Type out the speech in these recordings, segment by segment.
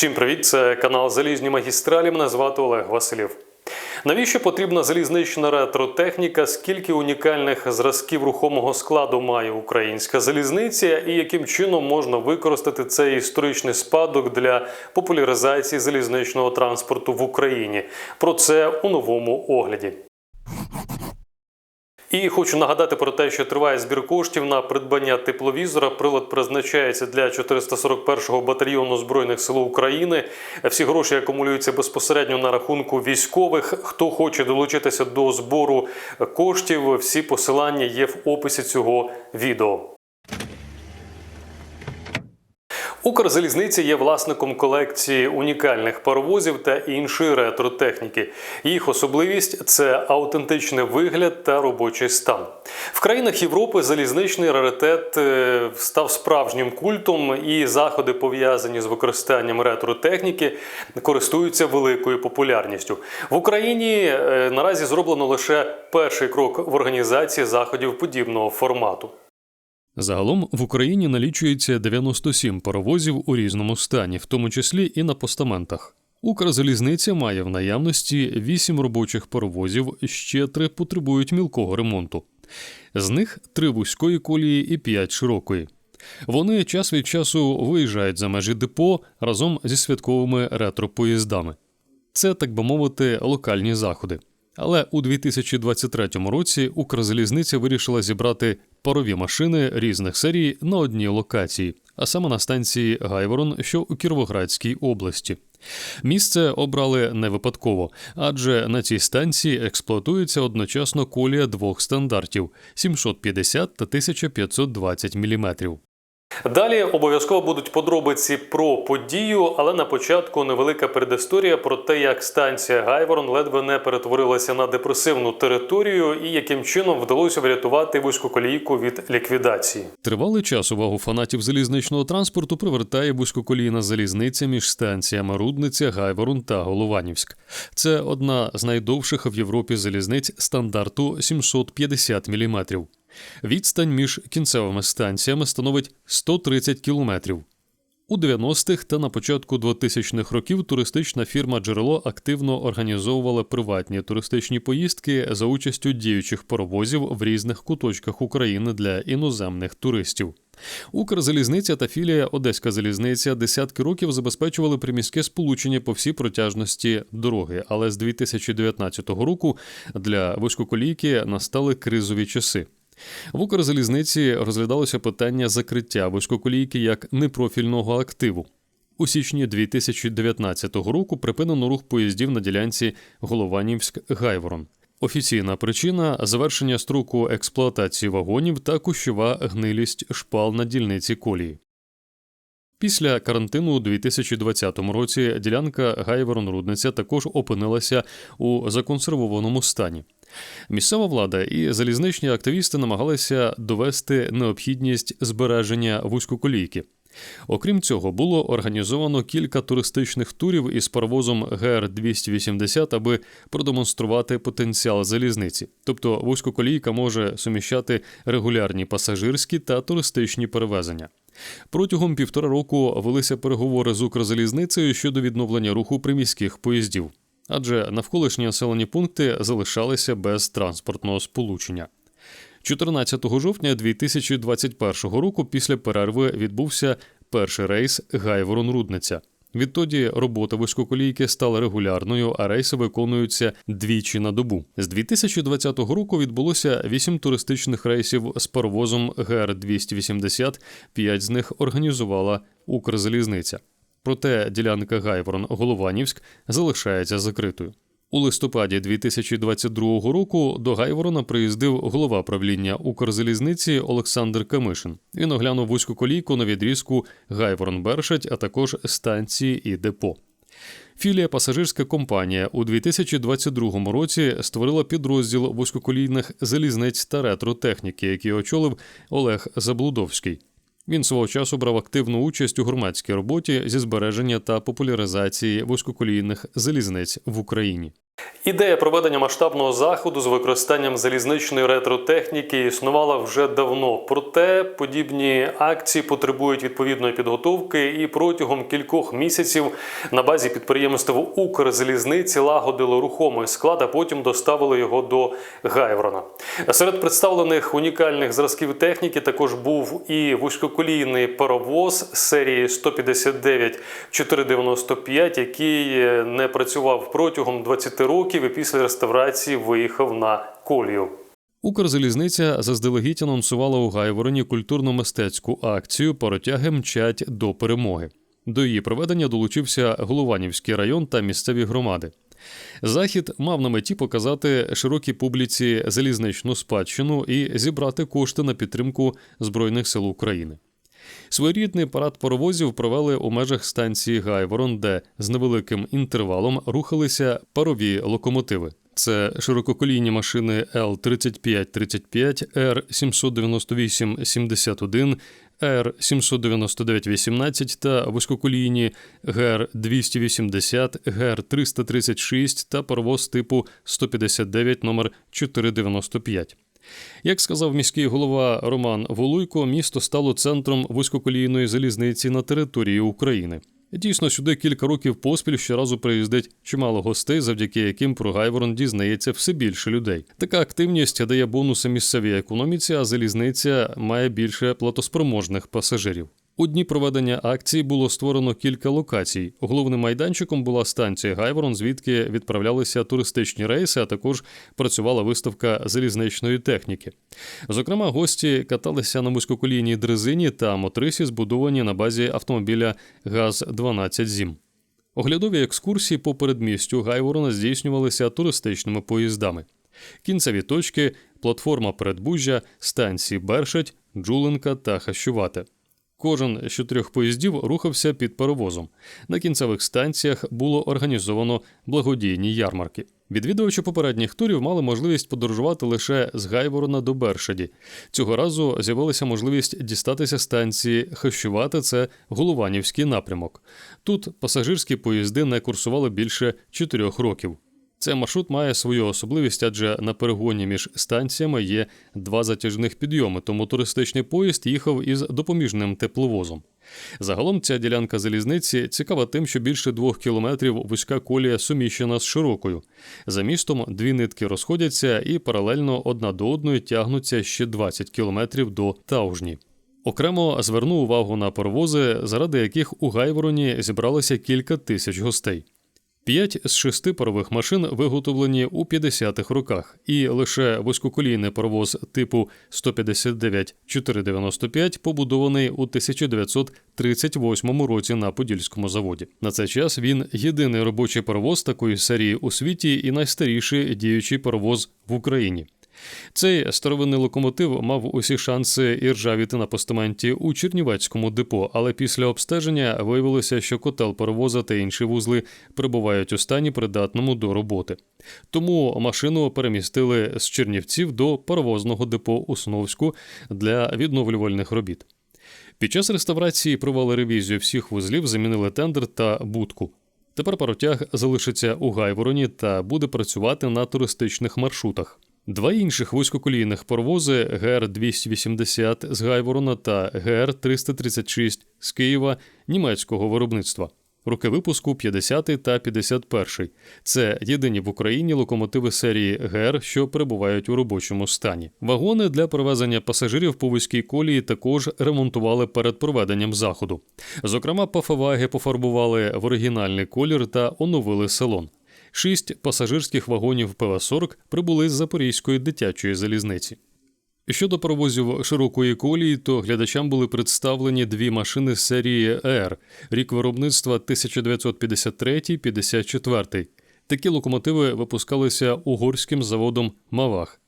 Всім привіт! Це канал Залізні магістралі. Мене звати Олег Василів. Навіщо потрібна залізнична ретротехніка? Скільки унікальних зразків рухомого складу має українська залізниця, і яким чином можна використати цей історичний спадок для популяризації залізничного транспорту в Україні? Про це у новому огляді. І хочу нагадати про те, що триває збір коштів на придбання тепловізора. Прилад призначається для 441-го батальйону збройних сил України. Всі гроші акумулюються безпосередньо на рахунку військових. Хто хоче долучитися до збору коштів, всі посилання є в описі цього відео. Укрзалізниця є власником колекції унікальних паровозів та іншої ретротехніки. Їх особливість це аутентичний вигляд та робочий стан. В країнах Європи залізничний раритет е, став справжнім культом, і заходи, пов'язані з використанням ретротехніки, користуються великою популярністю. В Україні е, наразі зроблено лише перший крок в організації заходів подібного формату. Загалом в Україні налічується 97 паровозів у різному стані, в тому числі і на постаментах. Укрзалізниця має в наявності 8 робочих паровозів, ще 3 потребують мілкого ремонту. З них 3 вузької колії і 5 широкої. Вони час від часу виїжджають за межі депо разом зі святковими ретро-поїздами. Це, так би мовити, локальні заходи. Але у 2023 році Укрзалізниця вирішила зібрати парові машини різних серій на одній локації, а саме на станції Гайворон, що у Кіровоградській області. Місце обрали не випадково, адже на цій станції експлуатується одночасно колія двох стандартів 750 та 1520 мм. Далі обов'язково будуть подробиці про подію, але на початку невелика передісторія про те, як станція Гайворон ледве не перетворилася на депресивну територію і яким чином вдалося врятувати вузькоколійку від ліквідації. Тривалий час увагу фанатів залізничного транспорту привертає вузькоколійна залізниця між станціями Рудниця, Гайворон та Голованівськ. Це одна з найдовших в Європі залізниць стандарту 750 мм. Відстань між кінцевими станціями становить 130 кілометрів. У 90-х та на початку 2000-х років туристична фірма Джерело активно організовувала приватні туристичні поїздки за участю діючих паровозів в різних куточках України для іноземних туристів. Укрзалізниця та філія Одеська залізниця десятки років забезпечували приміське сполучення по всій протяжності дороги, але з 2019 року для вузькоколійки настали кризові часи. В Укрзалізниці розглядалося питання закриття вузькоколійки як непрофільного активу. У січні 2019 року припинено рух поїздів на ділянці Голованівськ-Гайворон. Офіційна причина завершення строку експлуатації вагонів та кущова гнилість шпал на дільниці колії. Після карантину у 2020 році ділянка Гайворон-Рудниця також опинилася у законсервованому стані. Місцева влада і залізничні активісти намагалися довести необхідність збереження вузькоколійки. Окрім цього, було організовано кілька туристичних турів із паровозом ГР-280, аби продемонструвати потенціал залізниці. Тобто вузькоколійка може суміщати регулярні пасажирські та туристичні перевезення. Протягом півтора року велися переговори з Укрзалізницею щодо відновлення руху приміських поїздів, адже навколишні населені пункти залишалися без транспортного сполучення. 14 жовтня 2021 року після перерви відбувся перший рейс Гайворон-Рудниця. Відтоді робота вузькоколійки стала регулярною, а рейси виконуються двічі на добу. З 2020 року відбулося вісім туристичних рейсів з паровозом ГР-280, П'ять з них організувала Укрзалізниця. Проте ділянка Гайворон-Голованівськ залишається закритою. У листопаді 2022 року до Гайворона приїздив голова правління Укрзалізниці Олександр Камишин. Він оглянув вузьку колійку на відрізку Гайворон-Бершать, а також станції і депо. Філія пасажирська компанія у 2022 році створила підрозділ вузькоколійних залізниць та ретротехніки, який очолив Олег Заблудовський. Він свого часу брав активну участь у громадській роботі зі збереження та популяризації вузькоколійних залізниць в Україні. Ідея проведення масштабного заходу з використанням залізничної ретротехніки існувала вже давно. Проте подібні акції потребують відповідної підготовки, і протягом кількох місяців на базі підприємств Укрзалізниці лагодили рухомий склад, а потім доставили його до Гайворона. Серед представлених унікальних зразків техніки також був і вузькоколійний паровоз серії 159-495, який е, не працював протягом 20 років і після реставрації виїхав на колію. Укрзалізниця заздалегідь анонсувала у Гайвороні культурно-мистецьку акцію Паротяги мчать до перемоги. До її проведення долучився Голованівський район та місцеві громади. Захід мав на меті показати широкій публіці залізничну спадщину і зібрати кошти на підтримку Збройних сил України. Своєрідний парад паровозів провели у межах станції Гайворон, де з невеликим інтервалом рухалися парові локомотиви. Це ширококолійні машини Л-3535, Р-798-71, Р-799-18 та вузькоколійні ГР-280, ГР-336 та паровоз типу 159 номер 495. Як сказав міський голова Роман Волуйко, місто стало центром вузькоколійної залізниці на території України. Дійсно, сюди кілька років поспіль щоразу приїздить чимало гостей, завдяки яким про Гайворон дізнається все більше людей. Така активність дає бонуси місцевій економіці, а залізниця має більше платоспроможних пасажирів. У дні проведення акції було створено кілька локацій. Головним майданчиком була станція Гайворон, звідки відправлялися туристичні рейси, а також працювала виставка залізничної техніки. Зокрема, гості каталися на вузькоколійній дрезині та мотрисі, збудовані на базі автомобіля ГАЗ-12 ЗІМ. Оглядові екскурсії по передмістю Гайворона здійснювалися туристичними поїздами. Кінцеві точки, платформа Передбужжя, станції Бершать, Джуленка та Хащувате. Кожен з чотирьох поїздів рухався під паровозом. На кінцевих станціях було організовано благодійні ярмарки. Відвідувачі попередніх турів мали можливість подорожувати лише з Гайворона до Бершаді. Цього разу з'явилася можливість дістатися станції Хащувати це Голованівський напрямок. Тут пасажирські поїзди не курсували більше чотирьох років. Цей маршрут має свою особливість, адже на перегоні між станціями є два затяжних підйоми, тому туристичний поїзд їхав із допоміжним тепловозом. Загалом ця ділянка залізниці цікава тим, що більше двох кілометрів вузька колія суміщена з широкою. За містом дві нитки розходяться і паралельно одна до одної тягнуться ще 20 кілометрів до Таужні. Окремо зверну увагу на паровози, заради яких у Гайвороні зібралося кілька тисяч гостей. П'ять з шести парових машин виготовлені у 50-х роках, і лише вузькоколійний паровоз типу 159-495 побудований у 1938 році на Подільському заводі. На цей час він єдиний робочий паровоз такої серії у світі і найстаріший діючий паровоз в Україні. Цей старовинний локомотив мав усі шанси і ржавіти на постаменті у Чернівецькому депо, але після обстеження виявилося, що котел паровоза та інші вузли перебувають у стані придатному до роботи. Тому машину перемістили з Чернівців до паровозного депо у Сновську для відновлювальних робіт. Під час реставрації провели ревізію всіх вузлів, замінили тендер та будку. Тепер паротяг залишиться у Гайвороні та буде працювати на туристичних маршрутах. Два інших вузькоколійних паровози ГР-280 з Гайворона та ГР-336 з Києва німецького виробництва. Роки випуску 50 та 51. Це єдині в Україні локомотиви серії ГР, що перебувають у робочому стані. Вагони для перевезення пасажирів по вузькій колії також ремонтували перед проведенням заходу. Зокрема, пафаваги пофарбували в оригінальний колір та оновили салон. Шість пасажирських вагонів ПВ-40 прибули з Запорізької дитячої залізниці. Щодо паровозів широкої колії, то глядачам були представлені дві машини з серії Р, рік виробництва 1953-54. Такі локомотиви випускалися угорським заводом Мавах.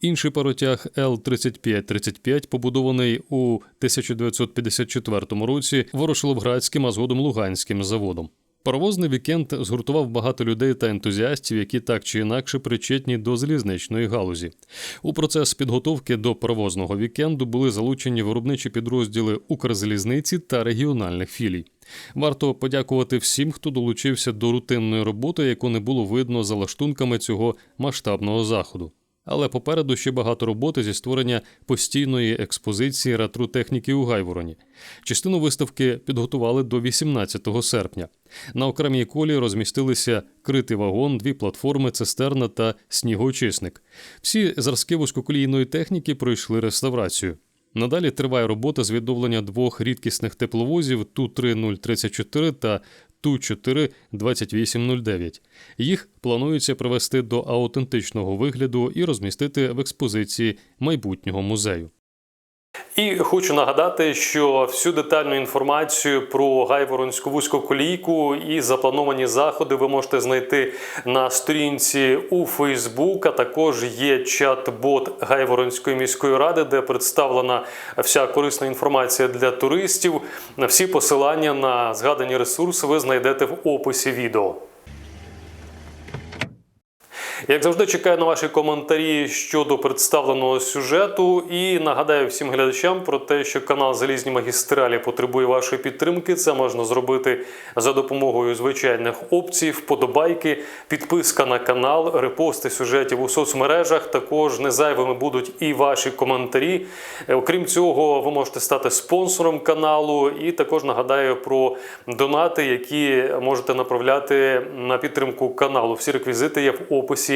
Інший паротяг Л-3535, побудований у 1954 році Ворошиловградським, а згодом Луганським заводом. Паровозний вікенд згуртував багато людей та ентузіастів, які так чи інакше причетні до залізничної галузі. У процес підготовки до паровозного вікенду були залучені виробничі підрозділи Укрзалізниці та регіональних філій. Варто подякувати всім, хто долучився до рутинної роботи, яку не було видно за лаштунками цього масштабного заходу. Але попереду ще багато роботи зі створення постійної експозиції ретро-техніки у Гайвороні. Частину виставки підготували до 18 серпня. На окремій колі розмістилися критий вагон, дві платформи, цистерна та снігоочисник. Всі зразки вузькоколійної техніки пройшли реставрацію. Надалі триває робота з відновлення двох рідкісних тепловозів Ту-3034 та Ту-4-2809. Їх планується привести до аутентичного вигляду і розмістити в експозиції майбутнього музею. І хочу нагадати, що всю детальну інформацію про Гайворонську вузьку колійку і заплановані заходи ви можете знайти на сторінці у Фейсбук. А також є чат-бот Гайворонської міської ради, де представлена вся корисна інформація для туристів. Всі посилання на згадані ресурси ви знайдете в описі відео. Як завжди, чекаю на ваші коментарі щодо представленого сюжету. І нагадаю всім глядачам про те, що канал Залізні магістралі потребує вашої підтримки. Це можна зробити за допомогою звичайних опцій, вподобайки, підписка на канал, репости сюжетів у соцмережах. Також не зайвими будуть і ваші коментарі. Окрім цього, ви можете стати спонсором каналу. І також нагадаю про донати, які можете направляти на підтримку каналу. Всі реквізити є в описі